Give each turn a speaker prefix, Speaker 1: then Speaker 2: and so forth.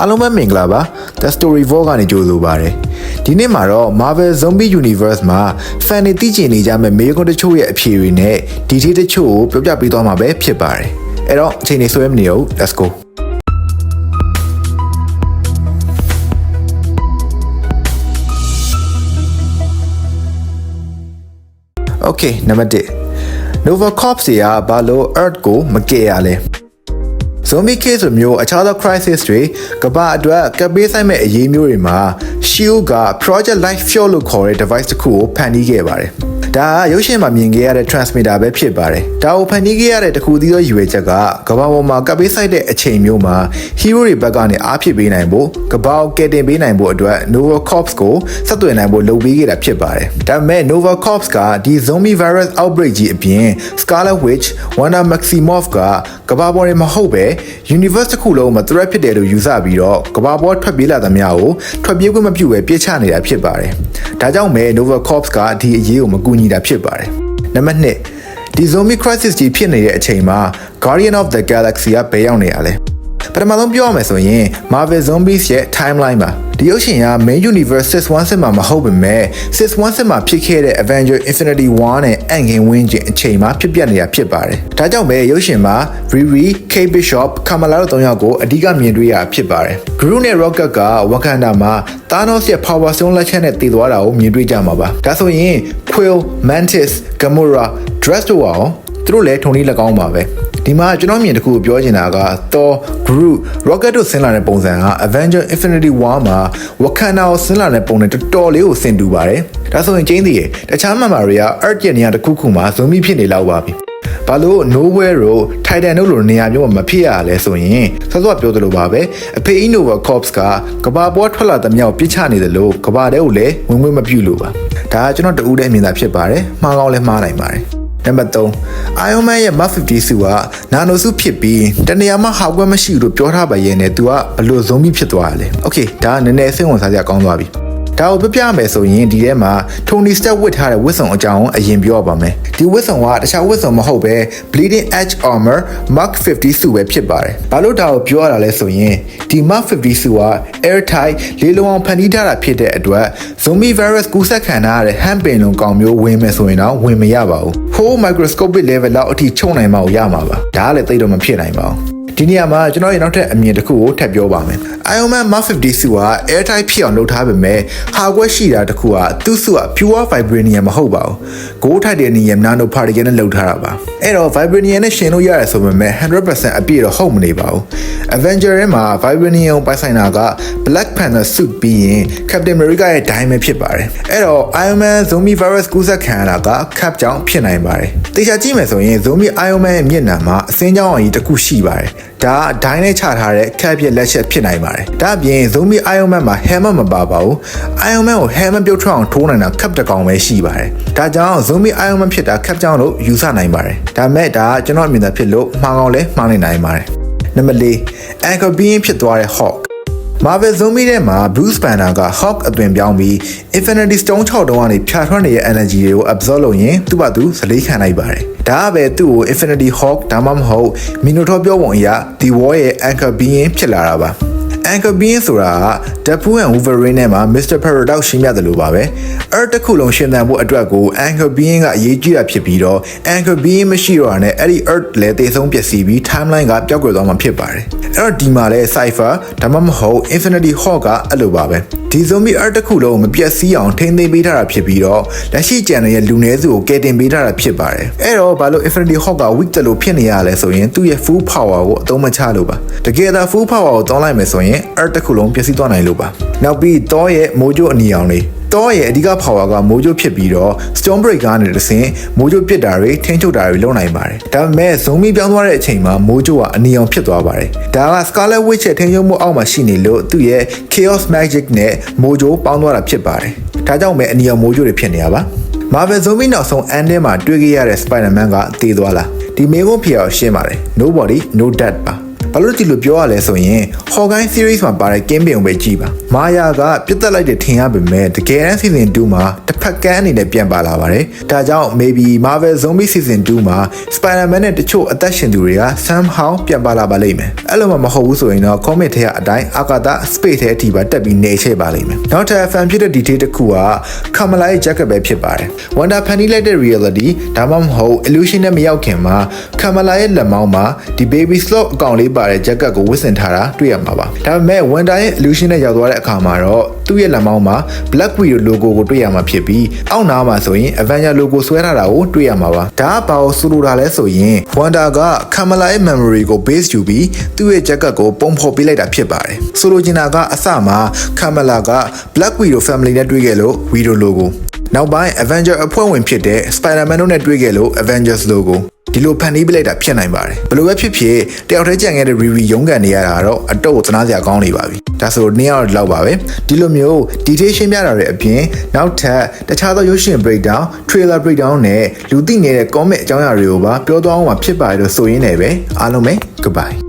Speaker 1: အားလုံးပဲမင်္ဂလာပါ The Story Vol ကနေကြိုဆိုပါရစေဒီနေ့မှာတော့ Marvel Zombie Universe မှာ fan တွေသိကျင်နေကြမဲ့မေးခွန်းတချို့ရဲ့အဖြေတွေနဲ့ဒီထေးတချို့ကိုပြောပြပေးသွားမှာပဲဖြစ်ပါတယ်အဲ့တော့အချိန်နေဆွဲမနေအောင် let's go Okay နံပါတ်1 Nova Corps တွေကဘာလို့ Earth ကိုမကယ်ရလဲ Zombie case လိုမျိုးအခြားသော crisis တွေကမ္ဘာအတွက်ကပ်ပေးဆိုင်မဲ့အရေးမျိုးတွေမှာ Shield က Project Life Fuel လို့ခေါ်တဲ့ device တစ်ခုကိုဖန်တီးခဲ့ပါတယ်။ ဒါကရုပ်ရှင်မှာမြင်ခဲ့ရတဲ့ transmitter ပဲဖြစ်ပါတယ်။ဒါကိုဖန်တီးခဲ့ရတဲ့တစ်ခုတည်းသောရည်ရွယ်ချက်ကကမ္ဘာပေါ်မှာကပ်ပေးဆိုင်တဲ့အချိန်မျိုးမှာ hero တွေဘက်ကနေအားဖြစ်ပေးနိုင်ဖို့ကမ္ဘာကိုကယ်တင်ပေးနိုင်ဖို့အတွက် Nova Corps ကိုဆက်သွယ်နိုင်ဖို့လုပ်ပေးခဲ့တာဖြစ်ပါတယ်။ဒါပေမဲ့ Nova Corps ကဒီ zombie virus outbreak ကြီးအပြင် Scarlet Witch, Wanda Maximoff ကကမ္ဘာပေါ်တွေမဟုတ်ပဲ universe တစ်ခုလုံးမှာ threat ဖြစ်တယ်လို့ယူဆပြီးတော့ကမ္ဘာပေါ်ထွက်ပြေးလာသမျှကိုထွက်ပြေးခွင့်မပြုဘဲပြစ်ချနေတာဖြစ်ပါတယ်။ဒါကြောင့်မဲ Nova Corps ကဒီအရေးကိုမကူညီတာဖြစ်ပါတယ်။နံပါတ်2ဒီ zombie crisis ကြီးဖြစ်နေတဲ့အချိန်မှာ Guardian of the Galaxy ကဘယ်ရောက်နေရလဲ။ ပထမဆုံးပြောရမယ်ဆိုရင် Marvel Zombies ရဲ့ timeline ပါဒီရုပ်ရှင်က Main Universe 616မှာမဟုတ်ပေမဲ့616မှာဖြစ်ခဲ့တဲ့ Avenger Infinity War နဲ့ Endgame ဝင်းကျင်အချိန်မှာဖြစ်ပျက်နေတာဖြစ်ပါတယ်။ဒါကြောင့်ပဲရုပ်ရှင်မှာ Riri, Kate Bishop, Kamala တို့၃ယောက်ကိုအဓိကမြင်တွေ့ရဖြစ်ပါတယ်။ Groot နဲ့ Rocket က Wakanda မှာ Thanos ရဲ့ Power Stone လက်ချက်နဲ့တည်သွားတာကိုမြင်တွေ့ကြမှာပါ။ဒါဆိုရင် Quill, Mantis, Gamora, Drax တို့ရောသူတို့လည်းထုံနည်း၎င်းပါပဲ ဒီမှာကျွန်တော်မြင်တစ်ခုကိုပြောချင်တာက Thor, Groot, Rocket တို့ဆင်းလာတဲ့ပုံစံက Avenger Infinity War မှာ Wakanda ကိုဆင်းလာတဲ့ပုံနဲ့တော်တော်လေးကိုဆင်တူပါတယ်ဒါဆိုရင်ကျင်းသေးရဲ့တခြားမန်မာတွေက Earth ရဲ့နေရာတစ်ခုခုမှာ zombie ဖြစ်နေလောက်ပါပြီဘာလို့ nowhere တို့ Titan တို့လိုနေရာမျိုးမှာမဖြစ်ရလဲဆိုရင်ဆက်စောပြောသလိုပါပဲအဖေ Innova Corps ကကဘာပေါ်ထွက်လာတဲ့မြောက်ပြစ်ချနေတယ်လို့ကဘာတဲကိုလည်းဝင်ဝင်မပြုလို့ပါဒါကကျွန်တော်တူတဲ့အမြင်သာဖြစ်ပါတယ်မှားကောင်းလည်းမှားနိုင်ပါတယ် နံပါတ်3 Iron Man ရဲ့ Mark 50စုကနာနိုစုဖြစ်ပြီးတနေရာမှာဟောက်ကွက်မရှိဘူးလို့ပြောထားပါရဲ့နဲ့ तू ကဘလို့ဇုံမီဖြစ်သွားတယ်။ Okay ဒါကနည်းနည်းစိတ်ဝင်စားစရာကောင်းသွားပြီ။ ဒါကိုပြပြမယ်ဆိုရင်ဒီထဲမှာ Tony Stark ဝတ်ထားတဲ့ဝတ်စုံအကြောင်းအရင်ပြောပါမယ်။ဒီဝတ်စုံကတခြားဝတ်စုံမဟုတ်ပဲ Bleeding Edge Armor Mark 50စုပဲဖြစ်ပါတယ်။ဘာလို့ဒါကိုပြောရတာလဲဆိုရင်ဒီ Mark 50စုက airtight လေးလုံးအောင်ဖန်တီးထားတာဖြစ်တဲ့အတွက် zombie virus ကူးစက်ခံထားရတဲ့ hand pain လုံးကောင်မျိုးဝင်မယ်ဆိုရင်တော့ဝင်မရပါဘူး။ whole microscopic level လောက်အထိချုံနိုင်မှရမှာပါ။ဒါကလည်းသိတော့မဖြစ်နိုင်ပါဘူး။ ဒီနေရာမှာကျွန်တော်ရဲ့နောက်ထပ်အမြင်တစ်ခုကိုထပ်ပြောပါမယ်။ Iron Man Mark 50စုက airtight ဖြစ်အောင်လုပ်ထားပေမဲ့ဟာကွက်ရှိတာတစ်ခုကသူ့စုက pure vibranium မဟုတ်ပါဘူး။ gold titanium nano particle နဲ့လုပ်ထားတာပါ။အဲ့တော့ vibranium နဲ့ရှင်လို့ရတယ်ဆိုပေမဲ့100%အပြည့်တော့ဟုတ်မနေပါဘူး။ Avenger ထဲမှာ vibranium ပိုင်ဆိုင်တာက Black Panther suit ပြီးရင် Captain America ရဲ့ diamond ဖြစ်ပါတယ်။အဲ့တော့ Iron Man zombie virus ကူးစက်ခံရတာက cap ကြောင့်ဖြစ်နိုင်ပါတယ်။တေချာကြည့်မယ်ဆိုရင် zombie Iron Man ရဲ့မျက်နှာမှာအစင်းကြောင်းအကြီးတစ်ခုရှိပါတယ်။ဒါကဒိုင်းနဲ့ချထားတဲ့ cap ရဲ့လက်ချက်ဖြစ်နိုင်ပါတယ်။ဒါ့အပြင် zombie Iron Man မှာ helmet မပါပါဘူး။ Iron Man ကို helmet ပြုတ်ထွက်အောင်ထိုးနိုင်တာ cap တစ်ကောင်ပဲရှိပါတယ်။ဒါကြောင့် zombie Iron Man ဖြစ်တာ cap ကြောင့်လို့ယူဆနိုင်ပါတယ်။ဒါမဲ့ဒါကကျွန်တော်အမြင်သာဖြစ်လို့မှားကောင်းလဲမှားနေနိုင်ပါတယ်။နံပါတ်၄ Anchor Being ဖြစ်သွားတဲ့ Hawk Marvel Zombie ထဲမှာ Bruce Banner က Hulk အသွင်ပြောင်းပြီး Infinity Stone 6တုံးကနေဖြာထွက်နေတဲ့ energy တွေကို absorb လုပ်ရင်သူ့ဘာသူဇလိခံလိုက်ပါတယ်။ ဒါကပဲသူ့ကို Infinity Hulk ဒါမှမဟုတ် Minotaur ပြောပုံအရ The War ရဲ့ Anchor Being ဖြစ်လာတာပါ။ Anchor Being ဆိုတာက Deadpool and Wolverine နဲ့မှာ Mr. Paradox ရှင်းပြတယ်လို့ပါပဲ။ Earth တစ်ခုလုံးရှင်းသန်ဖို့အတွက်ကို Anchor Being ကအရေးကြီးတာဖြစ်ပြီးတော့ Anchor Being မရှိတော့တာနဲ့အဲ့ဒီ Earth လည်းတေဆုံးပျက်စီးပြီး timeline ကပျောက်ကွယ်သွားမှာဖြစ်ပါတယ်။အဲ့တော့ဒီမှာလဲ Cypher ဒါမှမဟုတ် Infinity Hawk ကအဲ့လိုပါပဲ။ဒီ zombie earth တစ်ခုလုံးမပြတ်စီးအောင်ထိန်းသိမ်းပေးထားတာဖြစ်ပြီးတော့လက်ရှိကြံတဲ့လူနည်းစုကိုကယ်တင်ပေးထားတာဖြစ်ပါတယ်။အဲ့တော့ဘာလို့ Infinity Hawk က weak တယ်လို့ဖြစ်နေရလဲဆိုရင်သူ့ရဲ့ full power ကိုအသုံးမချလို့ပါ။တကယ်သာ full power ကိုသုံးလိုက်မယ်ဆိုရင် earth တစ်ခုလုံးပျက်စီးသွားနိုင်လို့ပါ။နောက်ပြီး Thor ရဲ့မိုးကြိုးအနီအောင်လေးတော့ရဲ့အဓိက power ကမိုးကြိုးဖြစ်ပြီးတော့ storm breaker နဲ့တဆင်မိုးကြိုးပစ်တာတွေထိန်းချုပ်တာတွေလုပ်နိုင်ပါတယ်။ဒါပေမဲ့ zombie ပြောင်းသွားတဲ့အချိန်မှာမိုးကြိုးကအနီအောင်ဖြစ်သွားပါတယ်။ဒါက Scarlet Witch ရဲ့ထိန်းချုပ်မှုအောက်မှာရှိနေလို့သူ့ရဲ့ chaos magic နဲ့မိုးကြိုးပေါင်းသွားတာဖြစ်ပါတယ်။ဒါကြောင့်ပဲအနီအောင်မိုးကြိုးတွေဖြစ်နေရပါ။ Marvel Zombie နောက်ဆုံး end ထဲမှာတွေ့ခဲ့ရတဲ့ Spider-Man ကတည်သွားလား။ဒီမေကုန်းဖြေအောင်ရှင်းပါတယ်။ Nobody no death ပါ။ ဘာလို့ဒီလိုပြောရလဲဆိုရင် Hawkeye series မှာပါတဲ့ Kim ပြုံပဲကြည့်ပါမာယာကပြစ်တက်လိုက်တဲ့ထင်ရပေမဲ့တကယ်တမ်း season 2မှာတစ်ဖက်ကန်းအနေနဲ့ပြန်ပါလာပါတယ်ဒါကြောင့် maybe Marvel Zombie season 2မှာ Spider-Man နဲ့တချို့အသက်ရှင်သူတွေက somehow ပြန်ပါလာပါလိမ့်မယ်အဲ့လိုမှမဟုတ်ဘူးဆိုရင်တော့ comic ထဲကအတိုင်းအာကာသ space ထဲအထိပါတက်ပြီးနေချေပါလိမ့်မယ်နောက်ထပ် fan ဖြစ်တဲ့ detail တစ်ခုက Kamala ရဲ့ jacket ပဲဖြစ်ပါတယ် Wanda ဖန်တီးလိုက်တဲ့ reality ဒါမှမဟုတ် illusion နဲ့မရောက်ခင်မှာ Kamala ရဲ့လက်မောင်းမှာဒီ baby slot အကောင်လေးပါတဲ့ jacket ကိုဝတ်ဆင်ထားတာတွေ့ရမှာပါဒါပေမဲ့ Wanda ရဲ့ illusion နဲ့ရောက်သွားတဲ့အခါမှာတော့သူ့ရဲ့လက်မောင်းမှာ Black Widow logo ကိုတွေ့ရမှာဖြစ်ပြီးအောက်နားမှာဆိုရင် Avenger logo ဆွဲထားတာကိုတွေ့ရမှာပါဒါကဘာကိုဆိုလိုတာလဲဆိုရင် Wanda က Kamala ရဲ့ memory ကို base ယူပြီးသူ့ရဲ့ jacket ကိုပုံဖော်ပေးလိုက်တာဖြစ်ပါတယ်ဆိုလိုချင်တာကအစမှာ Kamala က Black Widow family နဲ့တွေ့ခဲ့လို့ Widow logo နောက်ပိုင်း Avenger အဖွဲ့ဝင်ဖြစ်တဲ့ Spider-Man တို့နဲ့တွေ့ခဲ့လို့ Avengers logo ဒီလိုဖန်တီးပြလိုက်တာဖြစ်နိုင်ပါတယ်ဘယ်လိုပဲဖြစ်ဖြစ်တယောက်တည်းကြံခဲ့တဲ့ review ရုံးကန်နေရတာတော့အတော့သနာစရာကောင်းနေပါပြီဒါဆိုတော့နေ့ရက်တော့ပဲဒီလိုမျိုး detail ရှင်းပြတာတွေအပြင်နောက်ထပ်တခြားသောရုပ်ရှင် breakdown trailer breakdown နဲ့လူသိနေတဲ့ comic အကြောင်းအရာတွေကိုပါပြောသွားအောင်မှာဖြစ်ပါတယ်လို့ဆိုရင်းနေပဲအားလုံးပဲ goodbye